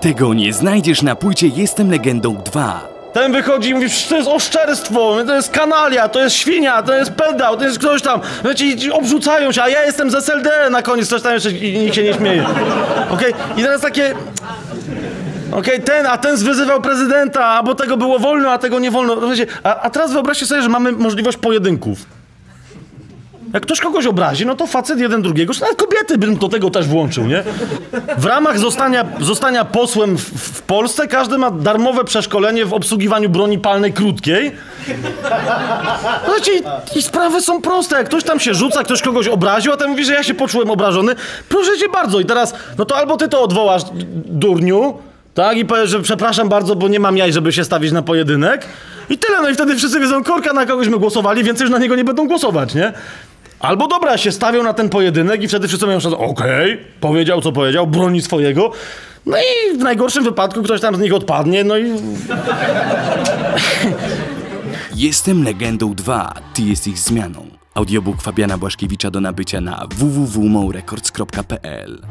Tego nie znajdziesz na płycie Jestem Legendą 2. Ten wychodzi i mówi, "Przecież to jest oszczerstwo, to jest kanalia, to jest świnia, to jest pedał, to jest ktoś tam. Znaczy, i obrzucają się, a ja jestem z SLD na koniec, coś tam jeszcze i nikt się nie śmieje. Okej? I teraz takie... Okej, ten, a ten zwyzywał prezydenta, a bo tego było wolno, a tego nie wolno. Rozumiecie? A, a teraz wyobraźcie sobie, że mamy możliwość pojedynków. Jak ktoś kogoś obrazi, no to facet jeden drugiego, czy nawet kobiety bym do tego też włączył, nie? W ramach zostania, zostania posłem w, w Polsce każdy ma darmowe przeszkolenie w obsługiwaniu broni palnej krótkiej. Znaczy, i, i sprawy są proste. Jak ktoś tam się rzuca, ktoś kogoś obraził, a ten mówi, że ja się poczułem obrażony, proszę cię bardzo. I teraz, no to albo ty to odwołasz, durniu, tak? I powiesz, że przepraszam bardzo, bo nie mam jaj, żeby się stawić na pojedynek. I tyle, no i wtedy wszyscy wiedzą, korka na kogoś my głosowali, więcej już na niego nie będą głosować, nie? Albo dobra, się stawią na ten pojedynek i wtedy wszyscy mają szansę, okej, powiedział co powiedział, broni swojego. No i w najgorszym wypadku ktoś tam z nich odpadnie, no i Jestem Legendą 2. Ty jesteś zmianą. Audiobook Fabiana Błaszkiewicza do nabycia na www.mourecords.pl